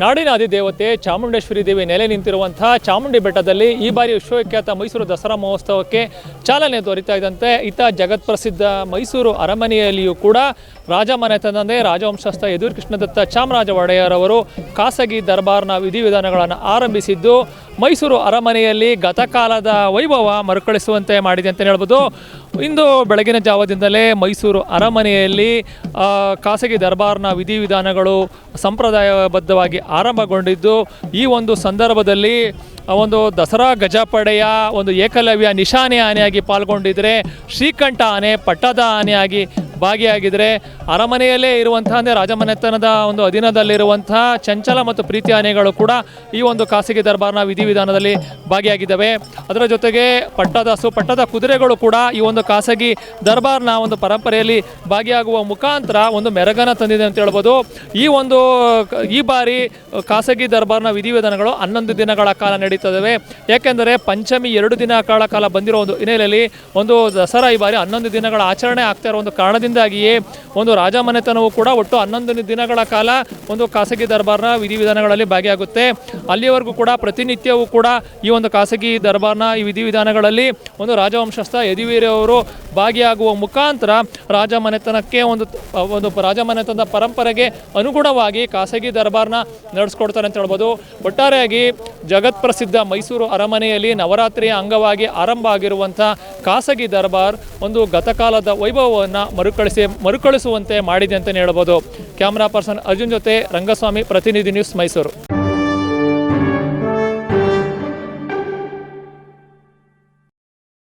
ನಾಡಿನ ಅಧಿದೇವತೆ ಚಾಮುಂಡೇಶ್ವರಿ ದೇವಿ ನೆಲೆ ನಿಂತಿರುವಂತಹ ಚಾಮುಂಡಿ ಬೆಟ್ಟದಲ್ಲಿ ಈ ಬಾರಿ ವಿಶ್ವವಿಖ್ಯಾತ ಮೈಸೂರು ದಸರಾ ಮಹೋತ್ಸವಕ್ಕೆ ಚಾಲನೆ ದೊರೀತಾ ಇದ್ದಂತೆ ಇತ ಜಗತ್ಪ್ರಸಿದ್ಧ ಮೈಸೂರು ಅರಮನೆಯಲ್ಲಿಯೂ ಕೂಡ ರಾಜಮನೆತನದೇ ರಾಜವಂಶಸ್ಥ ಯದುರ್ ಕೃಷ್ಣದತ್ತ ಚಾಮರಾಜ ಒಡೆಯರ್ ಅವರು ಖಾಸಗಿ ದರ್ಬಾರ್ನ ವಿಧಿವಿಧಾನಗಳನ್ನು ಆರಂಭಿಸಿದ್ದು ಮೈಸೂರು ಅರಮನೆಯಲ್ಲಿ ಗತಕಾಲದ ವೈಭವ ಮರುಕಳಿಸುವಂತೆ ಮಾಡಿದೆ ಅಂತ ಹೇಳ್ಬೋದು. ಇಂದು ಬೆಳಗಿನ ಜಾವದಿಂದಲೇ ಮೈಸೂರು ಅರಮನೆಯಲ್ಲಿ ಖಾಸಗಿ ದರ್ಬಾರ್ನ ವಿಧಿವಿಧಾನಗಳು ಸಂಪ್ರದಾಯಬದ್ಧವಾಗಿ ಆರಂಭಗೊಂಡಿದ್ದು, ಈ ಒಂದು ಸಂದರ್ಭದಲ್ಲಿ ಒಂದು ದಸರಾ ಗಜಪಡೆಯ ಒಂದು ಏಕಲವ್ಯ ನಿಶಾನೆ ಆನೆಯಾಗಿ ಪಾಲ್ಗೊಂಡಿದ್ದರೆ ಶ್ರೀಕಂಠ ಆನೆ, ಪಟ್ಟದ ಆನೆಯಾಗಿ ಭಾಗಿಯಾಗಿದ್ರೆ ಅರಮನೆಯಲ್ಲೇ ಇರುವಂತಹ, ಅಂದರೆ ರಾಜಮನೆತನದ ಒಂದು ಅಧೀನದಲ್ಲಿರುವಂತಹ ಚಂಚಲ ಮತ್ತು ಪ್ರೀತಿ ಆನೆಗಳು ಕೂಡ ಈ ಒಂದು ಖಾಸಗಿ ದರ್ಬಾರ್ನ ವಿಧಿವಿಧಾನದಲ್ಲಿ ಭಾಗಿಯಾಗಿದ್ದಾವೆ. ಅದರ ಜೊತೆಗೆ ಪಟ್ಟದಾಸು ಪಟ್ಟದ ಕುದುರೆಗಳು ಕೂಡ ಈ ಒಂದು ಖಾಸಗಿ ದರ್ಬಾರ್ನ ಒಂದು ಪರಂಪರೆಯಲ್ಲಿ ಭಾಗಿಯಾಗುವ ಮುಖಾಂತರ ಒಂದು ಮೆರಗನ ತಂದಿದೆ ಅಂತ ಹೇಳ್ಬೋದು. ಈ ಒಂದು, ಈ ಬಾರಿ ಖಾಸಗಿ ದರ್ಬಾರ್ನ ವಿಧಿವಿಧಾನಗಳು ಹನ್ನೊಂದು ದಿನಗಳ ಕಾಲ ನಡೀತದವೆ. ಏಕೆಂದರೆ ಪಂಚಮಿ ಎರಡು ದಿನಗಳ ಕಾಲ ಬಂದಿರೋ ಒಂದು ಹಿನ್ನೆಲೆಯಲ್ಲಿ ಒಂದು ದಸರಾ ಈ ಬಾರಿ ಹನ್ನೊಂದು ದಿನಗಳ ಆಚರಣೆ ಆಗ್ತಾ ಇರೋ ಒಂದು ಕಾರಣದಿಂದಾಗಿಯೇ ಒಂದು ರಾಜಮನೆತನವು ಕೂಡ ಒಟ್ಟು ಹನ್ನೊಂದು ದಿನಗಳ ಕಾಲ ಒಂದು ಖಾಸಗಿ ದರ್ಬಾರ್ನ ವಿಧಿವಿಧಾನಗಳಲ್ಲಿ ಭಾಗಿಯಾಗುತ್ತೆ. ಅಲ್ಲಿವರೆಗೂ ಕೂಡ ಪ್ರತಿನಿತ್ಯವೂ ಕೂಡ ಈ ಒಂದು ಖಾಸಗಿ ದರ್ಬಾರ್ನ ಈ ವಿಧಿವಿಧಾನಗಳಲ್ಲಿ ಒಂದು ರಾಜವಂಶಸ್ಥ ಯದುವೀರವರು ಭಾಗಿಯಾಗುವ ಮುಖಾಂತರ ರಾಜಮನೆತನಕ್ಕೆ ಒಂದು ಒಂದು ರಾಜಮನೆತನದ ಪರಂಪರೆಗೆ ಅನುಗುಣವಾಗಿ ಖಾಸಗಿ ದರ್ಬಾರ್ನ ನಡೆಸ್ಕೊಡ್ತಾರೆ ಅಂತ ಹೇಳ್ಬೋದು. ಒಟ್ಟಾರೆಯಾಗಿ ಜಗತ್ಪ್ರಸಿದ್ಧ ಮೈಸೂರು ಅರಮನೆಯಲ್ಲಿ ನವರಾತ್ರಿಯ ಅಂಗವಾಗಿ ಆರಂಭ ಆಗಿರುವಂಥ ಖಾಸಗಿ ದರ್ಬಾರ್ ಒಂದು ಗತಕಾಲದ ವೈಭವವನ್ನು ಮರುಕಳಿಸಿ ಮರುಕಳಿಸುವಂತೆ ಮಾಡಿದೆ ಅಂತಲೇ ಹೇಳ್ಬೋದು. ಕ್ಯಾಮ್ರಾ ಪರ್ಸನ್ ಅರ್ಜುನ್ ಜೊತೆ ರಂಗಸ್ವಾಮಿ ಪ್ರತಿನಿಧಿ ನ್ಯೂಸ್ ಮೈಸೂರು.